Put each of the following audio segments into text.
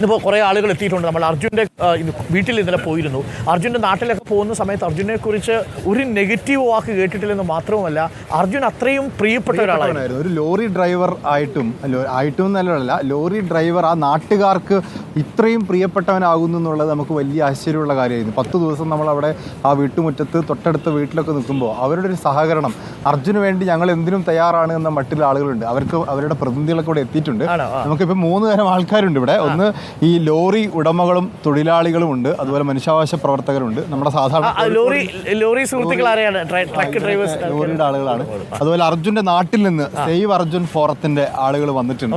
ഇന്നിപ്പോൾ കുറേ ആളുകൾ എത്തിയിട്ടുണ്ട്. നമ്മൾ അർജുന്റെ വീട്ടിൽ ഇന്നലെ പോയിരുന്നു. അർജുന്റെ നാട്ടിലൊക്കെ പോകുന്ന സമയത്ത് അർജുനെ കുറിച്ച് ഒരു നെഗറ്റീവ് വാക്ക് കേട്ടിട്ടില്ലെന്ന് മാത്രവുമല്ല അർജുൻ അത്രയും പ്രിയപ്പെട്ട ഒരാളാണ് ഒരു ലോറി ഡ്രൈവർ ആയിട്ടും ആയിട്ടും എന്നല്ല ലോറി ഡ്രൈവർ ആ നാട്ടുകാർക്ക് ഇത്രയും പ്രിയപ്പെട്ടവനാകുന്നു എന്നുള്ളത് നമുക്ക് വലിയ ആശ്ചര്യമുള്ള കാര്യമായിരുന്നു. പത്ത് ദിവസം നമ്മൾ അവിടെ ആ വീട്ടുമുറ്റത്ത് തൊട്ടടുത്ത വീട്ടിലൊക്കെ നിൽക്കുമ്പോൾ അവരുടെ ഒരു സഹകരണം അർജുന് വേണ്ടി ഞങ്ങൾ എന്തിനും തയ്യാറാണ് എന്ന മട്ടിൽ ആളുകളുണ്ട്. അവർക്ക് അവരുടെ പ്രതിനിധികളൊക്കെ ഇവിടെ എത്തിയിട്ടുണ്ട്. നമുക്കിപ്പോൾ മൂന്ന് തരം ആൾക്കാരുണ്ട് ഇവിടെ. ഒന്ന് ഈ ലോറി ഉടമകളും തൊഴിലാളികളും ഉണ്ട്. അതുപോലെ മനുഷ്യാവകാശ പ്രവർത്തകരുണ്ട്. നമ്മുടെ സാധാരണ ലോറി ലോറി സുഹൃത്തുക്കൾ ആരെയാണ്? ട്ര- ട്രക്ക് ഡ്രൈവേഴ്സ് ലോറിയുടെ ആളുകളാണ്. അതുപോലെ അർജുന്റെ നാട്ടിൽ നിന്ന് സേവ് അർജുൻ ഫോറത്തിന്റെ ആളുകൾ വന്നിട്ടുണ്ട്.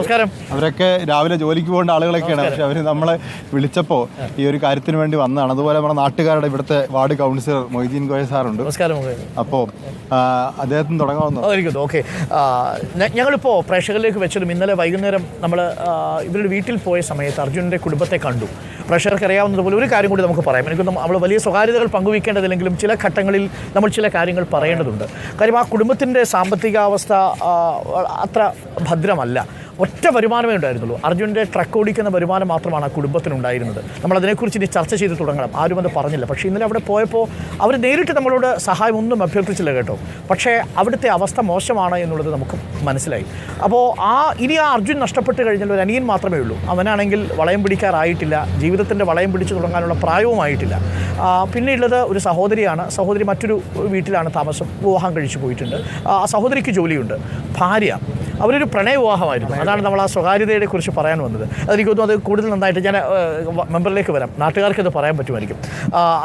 അവരൊക്കെ രാവിലെ ജോലിക്ക് പോകേണ്ട ആളുകളൊക്കെയാണ്. പക്ഷെ അവർ നമ്മളെ വിളിച്ചപ്പോൾ ഈ ഒരു കാര്യത്തിന് വേണ്ടി വന്നതാണ്. അതുപോലെ നമ്മുടെ നാട്ടുകാരുടെ ഇവിടുത്തെ വാർഡ് കൗൺസിലർ മൊയ്തീൻ ഗോയ സാറുണ്ട്. അപ്പോൾ അദ്ദേഹത്തിന് തുടങ്ങാവുന്ന ഞങ്ങളിപ്പോ ഓക്കെ. ഞങ്ങളിപ്പോൾ പ്രേക്ഷകരിലേക്ക് വെച്ചതും ഇന്നലെ വൈകുന്നേരം നമ്മൾ ഇവരുടെ വീട്ടിൽ പോയ സമയത്ത് അർജുനന്റെ കുടുംബത്തെ കണ്ടു. പ്രേക്ഷകർക്ക് അറിയാവുന്നതുപോലെ ഒരു കാര്യം കൂടി നമുക്ക് പറയാം. എനിക്ക് നമ്മൾ വലിയ സ്വകാര്യതകൾ പങ്കുവയ്ക്കേണ്ടതില്ലെങ്കിലും ചില ഘട്ടങ്ങളിൽ നമ്മൾ ചില കാര്യങ്ങൾ പറയേണ്ടതുണ്ട്. കാര്യം ആ കുടുംബത്തിന്റെ സാമ്പത്തികാവസ്ഥ അത്ര ഭദ്രമല്ല. ഒറ്റ വരുമാനമേ ഉണ്ടായിരുന്നുള്ളൂ. അർജുന്റെ ട്രക്ക് ഓടിക്കുന്ന വരുമാനം മാത്രമാണ് ആ കുടുംബത്തിനുണ്ടായിരുന്നത്. നമ്മൾ അതിനെക്കുറിച്ച് ഇനി ചർച്ച ചെയ്ത് തുടങ്ങണം. ആരും അത് പറഞ്ഞില്ല. പക്ഷേ ഇന്നലെ അവിടെ പോയപ്പോൾ അവർ നേരിട്ട് നമ്മളോട് സഹായമൊന്നും അഭ്യർത്ഥിച്ചില്ല കേട്ടോ. പക്ഷേ അവിടുത്തെ അവസ്ഥ മോശമാണ് എന്നുള്ളത് നമുക്ക് മനസ്സിലായി. അപ്പോൾ ആ ഇനി ആ അർജുൻ നഷ്ടപ്പെട്ട് കഴിഞ്ഞാൽ ഒരു അനിയൻ മാത്രമേ ഉള്ളൂ. അവനാണെങ്കിൽ വളയം പിടിക്കാറായിട്ടില്ല. ജീവിതത്തിന്റെ വളയം പിടിച്ചു തുടങ്ങാനുള്ള പ്രായവുമായിട്ടില്ല പിന്നെയുള്ളത് പിന്നെ ഒരു സഹോദരിയാണ്. സഹോദരി മറ്റൊരു വീട്ടിലാണ് താമസം. വിവാഹം കഴിച്ചു പോയിട്ടുണ്ട്. ആ സഹോദരിക്ക് ജോലിയുണ്ട്. ഭാര്യ. അവരൊരു പ്രണയവിവാഹമായിരുന്നു. അതാണ് നമ്മൾ ആ സ്വകാര്യതയെ കുറിച്ച് പറയാൻ വന്നത്. അതെനിക്ക് തോന്നുന്നു അത് കൂടുതൽ നന്നായിട്ട് ഞാൻ മെമ്പറിലേക്ക് വരാം. നാട്ടുകാർക്ക് അത് പറയാൻ പറ്റുമായിരിക്കും.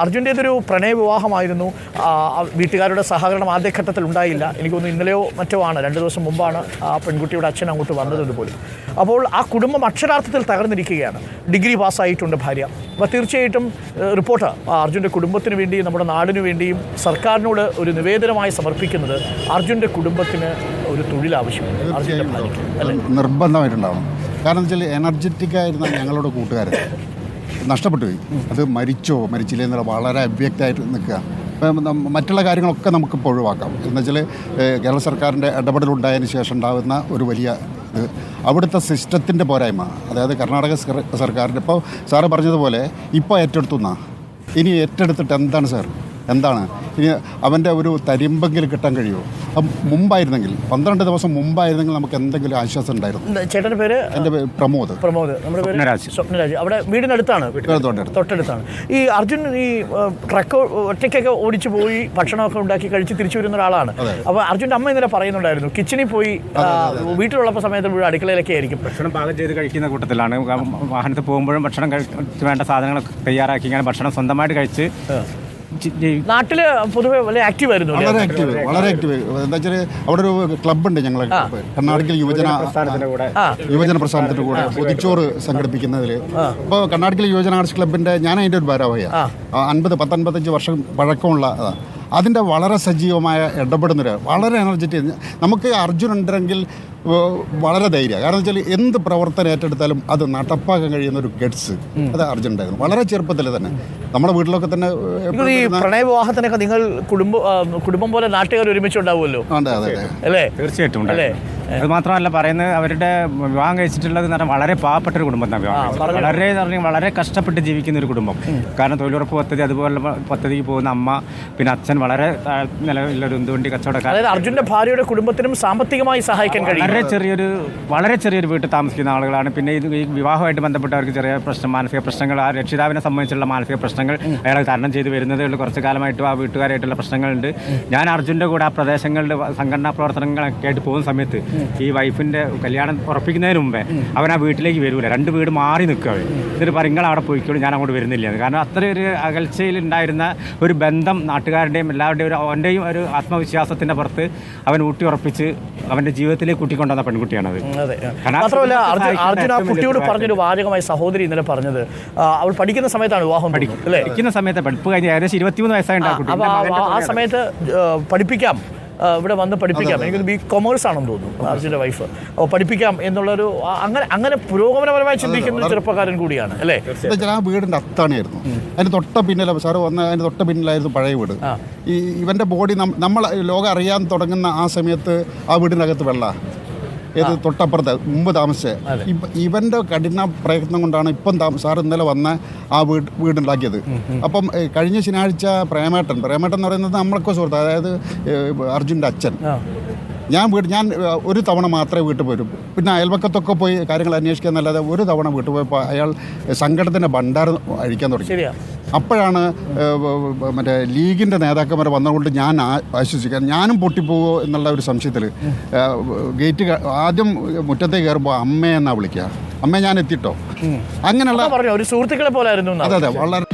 അർജുന്റേതൊരു പ്രണയ വിവാഹമായിരുന്നു ആ, ആ വീട്ടുകാരുടെ സഹകരണം ആദ്യഘട്ടത്തിൽ ഉണ്ടായില്ല. എനിക്ക് തോന്നുന്നു ഇന്നലെയോ മറ്റോ ആണ്. രണ്ട് ദിവസം മുമ്പാണ് ആ പെൺകുട്ടിയുടെ അച്ഛൻ അങ്ങോട്ട് വന്നത് പോലും അപ്പോൾ ആ കുടുംബം അക്ഷരാർത്ഥത്തിൽ തകർന്നിരിക്കുകയാണ്. ഡിഗ്രി പാസ്സായിട്ടുണ്ട് ഭാര്യ. അപ്പോൾ തീർച്ചയായിട്ടും റിപ്പോർട്ട്. അർജുന്റെ കുടുംബത്തിന് വേണ്ടിയും നമ്മുടെ നാടിനു വേണ്ടിയും സർക്കാരിനോട് ഒരു നിവേദനമായി സമർപ്പിക്കുന്നത് അർജുന്റെ കുടുംബത്തിന് ഒരു തൊഴിൽ ആവശ്യമുണ്ട് അർജുന്റെ ഭാര്യയ്ക്ക് നിർബന്ധമായിട്ടുണ്ടാവണം. കാരണം വെച്ചാൽ എനർജറ്റിക് ആയിരുന്ന ഞങ്ങളുടെ കൂട്ടുകാരൻ നഷ്ടപ്പെട്ടു പോയി. അത് മരിച്ചോ മരിച്ചില്ലേ എന്നുള്ള വളരെ അവ്യക്തമായിട്ട് നിൽക്കുക. മറ്റുള്ള കാര്യങ്ങളൊക്കെ നമുക്കിപ്പോൾ ഒഴിവാക്കാം. എന്ന് വെച്ചാൽ കേരള സർക്കാരിന്റെ ഇടപെടലുണ്ടായതിന് ശേഷം ഉണ്ടാകുന്ന ഒരു വലിയ ഇത് അവിടുത്തെ സിസ്റ്റത്തിന്റെ പോരായ്മ. അതായത് കർണാടക സർ- സർക്കാരിന്റെ. ഇപ്പോൾ സാറ് പറഞ്ഞതുപോലെ ഇപ്പോൾ ഏറ്റെടുത്തുന്ന ഇനി ഏറ്റെടുത്തിട്ട് എന്താണ് സാർ? എന്താണ്? ഇനി അവന്റെ ഒരു തരിമ്പെങ്കിലും കിട്ടാൻ കഴിയുമോ? അപ്പം മുമ്പായിരുന്നെങ്കിൽ പന്ത്രണ്ട് ദിവസം മുമ്പായിരുന്നെങ്കിൽ നമുക്ക് എന്തെങ്കിലും ആശ്വാസം ഉണ്ടായിരുന്നു? ചേട്ടന്റെ പേര് എന്റെ പേര് പ്രമോദ്. പ്രമോദ്. നമ്മുടെ പേര് സ്വപ്നരാജ്. അവിടെ വീടിനടുത്താണ് തൊട്ടടുത്ത്. തൊട്ടടുത്താണ്. ഈ അർജുൻ ഈ ട്രക്ക് ഒറ്റയ്ക്കൊക്കെ ഓടിച്ചു പോയി ഭക്ഷണമൊക്കെ ഉണ്ടാക്കി കഴിച്ച് തിരിച്ചു വരുന്ന ഒരാളാണ്. അപ്പോൾ അർജുന്റെ അമ്മ ഇന്നലെ പറയുന്നുണ്ടായിരുന്നു കിച്ചണിൽ പോയി വീട്ടിലുള്ള വീട്ടിലുള്ളപ്പോൾ സമയത്ത് മുഴുവൻ അടുക്കളയിലൊക്കെ ആയിരിക്കും. ഭക്ഷണം പാകം ചെയ്ത് കഴിക്കുന്ന കൂട്ടത്തിലാണ്. വാഹനത്തിൽ പോകുമ്പോഴും ഭക്ഷണം കഴിക്കാൻ വേണ്ട സാധനങ്ങളൊക്കെ തയ്യാറാക്കി ഇങ്ങനെ ഭക്ഷണം സ്വന്തമായിട്ട് കഴിച്ച് നാട്ടിൽ പൊതുവെ വളരെ ആക്റ്റീവ് ആയിരുന്നു വളരെ ആക്റ്റീവ് വളരെ ആക്റ്റീവ് എന്താ വെച്ചാൽ അവിടെ ഒരു ക്ലബ്ബുണ്ട് ഞങ്ങളെ കർണാടകയിൽ യുവജന പ്രസ്ഥാനത്തിന്റെ കൂടെ. യുവജന പ്രസ്ഥാനത്തിന്റെ കൂടെ പൊതിച്ചോറ് സംഘടിപ്പിക്കുന്നതിൽ അപ്പോൾ കർണാടകയിൽ യുവജന ആർട്സ് ക്ലബിന്റെ ഞാൻ അതിന്റെ ഒരു ഭാരവാഹിയാണ്. അൻപത് പത്തൊൻപത്തഞ്ച് വർഷം പഴക്കമുള്ള അതാ. അതിന്റെ വളരെ സജീവമായ ഇടപെടുന്നൊരു വളരെ എനർജറ്റിക് നമുക്ക് അർജുൻ ഉണ്ടെങ്കിൽ വളരെ ധൈര്യം കാരണം വെച്ചാൽ എന്ത് പ്രവർത്തനം ഏറ്റെടുത്താലും അത് നടപ്പാക്കാൻ കഴിയുന്ന ഒരു ഗഡ്സ് അത് അർജുൻ ഉണ്ടായിരുന്നു. വളരെ ചെറുപ്പത്തിൽ തന്നെ. നമ്മുടെ വീട്ടിലൊക്കെ തന്നെ ഈ പ്രണയവിവാഹത്തിനൊക്കെ പ്രണയ വിവാഹത്തിനൊക്കെ നിങ്ങൾ കുടുംബം കുടുംബം പോലെ നാട്ടുകാർ ഒരുമിച്ച് ഉണ്ടാവുമല്ലോ അതെ അതെ അതെ. അല്ലേ? തീർച്ചയായിട്ടും അല്ലേ? അത് മാത്രമല്ല പറയുന്നത് അവരുടെ വിവാഹം കഴിച്ചിട്ടുള്ളത് എന്ന് പറഞ്ഞാൽ വളരെ പാവപ്പെട്ട ഒരു കുടുംബം തന്നെ വിവാഹം വളരെ പറഞ്ഞാൽ വളരെ കഷ്ടപ്പെട്ട് ജീവിക്കുന്ന ഒരു കുടുംബം. കാരണം തൊഴിലുറപ്പ് പദ്ധതി അതുപോലെ പദ്ധതിക്ക് പോകുന്ന അമ്മ പിന്നെ അച്ഛൻ വളരെ നിലവിലൊരു നിലവിലുള്ള ഒരു ഉന്തുവണ്ടി കച്ചവടക്കാരൻ. അർജുന്റെ ഭാര്യയുടെ കുടുംബത്തിനും സാമ്പത്തികമായി സഹായിക്കാൻ കഴിയും വളരെ ചെറിയൊരു വളരെ ചെറിയൊരു വീട്ടിൽ താമസിക്കുന്ന ആളുകളാണ്. പിന്നെ ഇത് ഈ വിവാഹമായിട്ട് ബന്ധപ്പെട്ടവർക്ക് ചെറിയ പ്രശ്നം മാനസിക പ്രശ്നങ്ങൾ ആ രക്ഷിതാവിനെ സംബന്ധിച്ചുള്ള മാനസിക പ്രശ്നങ്ങൾ അയാൾ തരണം ചെയ്ത് വരുന്നതേ ഉള്ളൂ. കുറച്ച് കാലമായിട്ട് ആ വീട്ടുകാരായിട്ടുള്ള പ്രശ്നങ്ങളുണ്ട്. ഞാൻ അർജുന്റെ കൂടെ ആ പ്രദേശങ്ങളിൽ സംഘടനാ പ്രവർത്തനങ്ങളൊക്കെ ആയിട്ട് പോകുന്ന സമയത്ത് ഈ വൈഫിന്റെ കല്യാണം ഉറപ്പിക്കുന്നതിന് മുമ്പേ അവൻ ആ വീട്ടിലേക്ക് വരൂല. രണ്ട് വീട് മാറി നിൽക്കുക അവൻ എന്നിട്ട് പറയും നിങ്ങൾ അവിടെ പോയിക്കോളൂ ഞാൻ അങ്ങോട്ട് വരുന്നില്ല. കാരണം അത്രയൊരു ഒരു അകൽച്ചയിൽ ഉണ്ടായിരുന്ന ഒരു ബന്ധം നാട്ടുകാരുടെയും എല്ലാവരുടെയും ഒരു അവന്റെയും ഒരു ആത്മവിശ്വാസത്തിന്റെ പുറത്ത് അവൻ ഊട്ടി ഉറപ്പിച്ച് അവന്റെ ജീവിതത്തിലേക്ക് കൂട്ടിക്കൊണ്ടുവന്ന പെൺകുട്ടിയാണത്. അതെ. മാത്രമല്ല അർജുൻ ആ കുട്ടിയോട്. പറഞ്ഞൊരു വാചകമായി സഹോദരി ഇന്നലെ പറഞ്ഞത്. അവൾ പഠിക്കുന്ന സമയത്താണ് വിവാഹം പഠിക്കും അല്ലേ? പഠിക്കുന്ന സമയത്ത് പഠിപ്പ് കഴിഞ്ഞ് ഏകദേശം ഇരുപത്തിമൂന്ന് വയസ്സായിട്ട് ആ. സമയത്ത് പഠിപ്പിക്കാം. ഇവിടെ വന്ന് പഠിപ്പിക്കാം. എനിക്ക് ബി കൊമേഴ്സ് ആണെന്ന് തോന്നുന്നു അർജുന്റെ വൈഫ് അപ്പോൾ പഠിപ്പിക്കാം എന്നുള്ളൊരു അങ്ങനെ അങ്ങനെ പുരോഗമനപരമായി ചിന്തിക്കുന്ന ഒരു ചെറുപ്പക്കാരൻ കൂടിയാണ് അല്ലേ? ആ വീടിന്റെ അത്താണിയായിരുന്നു. അതിന് തൊട്ട പിന്നില സാറ് വന്ന അതിന് തൊട്ട പിന്നിലായിരുന്നു പഴയ വീട്. ഈ ഇവന്റെ ബോഡി നമ്മൾ ലോകം അറിയാൻ തുടങ്ങുന്ന ആ സമയത്ത് ആ വീടിനകത്ത് വെള്ള. ഏത് തൊട്ടപ്പുറത്ത് മുമ്പ് താമസിച്ചത് ഇവന്റെ കഠിന പ്രയത്നം കൊണ്ടാണ് ഇപ്പം സാർ ഇന്നലെ വന്ന ആ വീട് വീടുണ്ടാക്കിയത്. അപ്പം കഴിഞ്ഞ ശനിയാഴ്ച പ്രേമേട്ടൻ പ്രേമേട്ടൻ എന്ന് പറയുന്നത് നമ്മളൊക്കെ സുഹൃത്ത് അതായത് അർജുന്റെ അച്ഛൻ. ഞാൻ വീട് ഞാൻ ഒരു തവണ മാത്രമേ വീട്ടിൽ പോരും. പിന്നെ അയൽവക്കത്തൊക്കെ പോയി കാര്യങ്ങൾ അന്വേഷിക്കുക എന്നല്ലാതെ ഒരു തവണ വീട്ടിൽ പോയപ്പോൾ അയാൾ സങ്കടത്തിന്റെ ഭണ്ഡാരം അഴിക്കാൻ തുടങ്ങി. അപ്പോഴാണ് മറ്റേ ലീഗിന്റെ നേതാക്കന്മാർ വന്നതുകൊണ്ട് ഞാൻ ആശ്വസിക്കാൻ ഞാനും പൊട്ടിപ്പോകുമോ എന്നുള്ള ഒരു സംശയത്തിൽ ഗേറ്റ് ആദ്യം മുറ്റത്തേക്ക് കയറുമ്പോൾ അമ്മയെന്നാണ് വിളിക്കുക അമ്മ ഞാൻ എത്തിട്ടോ? അങ്ങനെയുള്ള ഒരു സുഹൃത്തുക്കളെ പോലെ അതെ അതെ വളരെ